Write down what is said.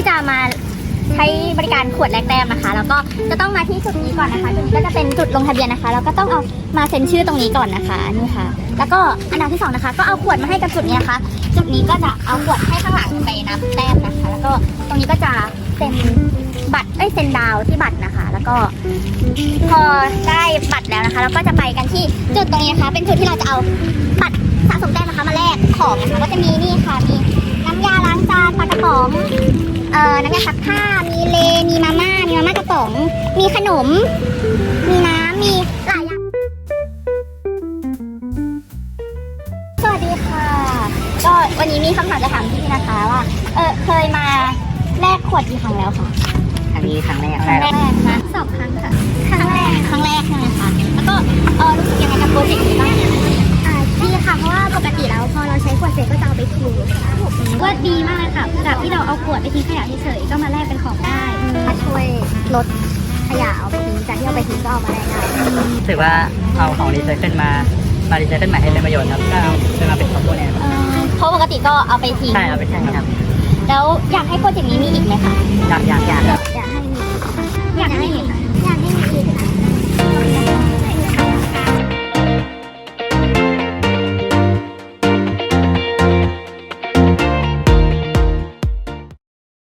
ที่จะมาใช้บริการขวดแลกแต้มนะคะ แล้วก็จะต้องมาที่จุดนี้ก่อนนะคะจุดนี้ก็จะเป็นจุดลงทะเบียนนะคะ แล้วก็ต้องเอามาเซ็นชื่อตรงนี้ก่อนนะคะนี่ค่ะ แล้วก็อันดับที่2นะคะ ก็เอาขวดมาให้กับจุดนี้นะคะ จุดนี้ก็จะเอาขวดให้ข้างหลังไปนับแต้มนะคะ แล้วก็ตรงนี้ก็จะเซ็นบัตรเอ้ยเซ็นดาวที่บัตรนะคะ แล้วก็พอได้บัตรแล้วนะคะ เราก็จะไปกันที่จุดตรงนี้นะคะ เป็นจุดที่เราจะเอาบัตรสะสมแต้มนะคะมาแลกของนะคะก็จะมีนี่ค่ะมีน้ำยาล้างจานปลากระป๋อง ซักผ้า มีเล มีมาม่า มีมาม่ากระป๋อง มีขนม มีน้ำ มีหลายอย่าง สวัสดีค่ะ ก็วันนี้มีคำถามจะถามพี่นะคะว่า เออเคยมาแลกขวดกี่ครั้งแล้วคะครั้งนี้ครั้งแรกครั้งแรกนะสองครั้งค่ะ ครั้งแรก ครั้งแรกใช่ไหมคะ แล้วก็เออรู้สึกยังไงกับโปรเจกต์นี้บ้างอ่าดีค่ะ เพราะว่าปกติแล้วพอเราใช้ขวดเสร็จก็จะเอาไปทิ้งว่าดีมากเลยค่ะจากที่เราเอาขวดไปทิ้งขยะเฉยๆก็มาแลกเป็นของได้มาช่วยลดขยะเอาไปทิ้งจากที่เอาไปทิ้งก็เอามาแลกได้รู้สึกว่าเอาของรีไซเคิลมามารีไซเคิลใหม่ให้เป็นประโยชน์ครับก็เอาเป็นมาเป็นของพวกเนี้ยครับเออเพราะปกติก็เอาไปทิ้งใช่เอาไปใช้ครับแล้วอยากให้โปรเจกต์นี้มีอีกไหมคะอยากอยากอยาก